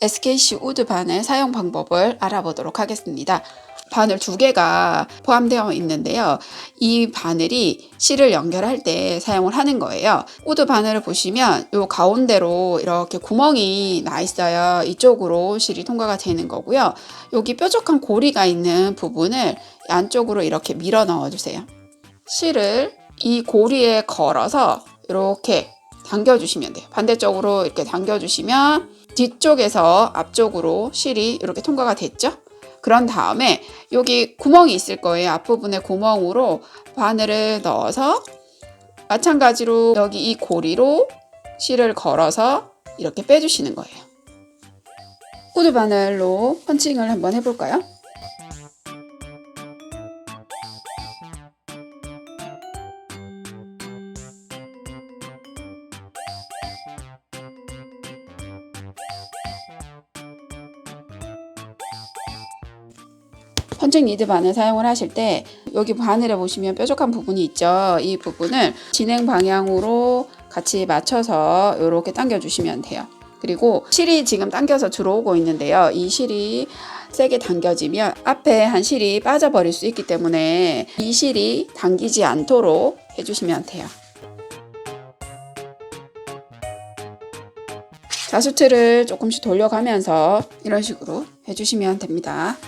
SKC 우드 바늘 사용 방법을 알아보도록 하겠습니다. 바늘 두 개가 포함되어 있는데요. 이 바늘이 실을 연결할 때 사용을 하는 거예요. 우드 바늘을 보시면 요 가운데로 이렇게 구멍이 나 있어요. 이쪽으로 실이 통과가 되는 거고요. 여기 뾰족한 고리가 있는 부분을 안쪽으로 이렇게 밀어 넣어 주세요. 실을 이 고리에 걸어서 이렇게 당겨주시면 돼요. 반대쪽으로 이렇게 당겨주시면 뒤쪽에서 앞쪽으로 실이 이렇게 통과가 됐죠? 그런 다음에 여기 구멍이 있을 거예요. 앞부분에 구멍으로 바늘을 넣어서 마찬가지로 여기 이 고리로 실을 걸어서 이렇게 빼주시는 거예요. 후드 바늘로 펀칭을 한번 해볼까요? 펀칭 리드 바늘 사용을 하실 때 여기 바늘에 보시면 뾰족한 부분이 있죠. 이 부분을 진행 방향으로 같이 맞춰서 이렇게 당겨 주시면 돼요. 그리고 실이 지금 당겨서 들어오고 있는데요. 이 실이 세게 당겨지면 앞에 한 실이 빠져버릴 수 있기 때문에 이 실이 당기지 않도록 해주시면 돼요. 자수트를 조금씩 돌려가면서 이런 식으로 해주시면 됩니다.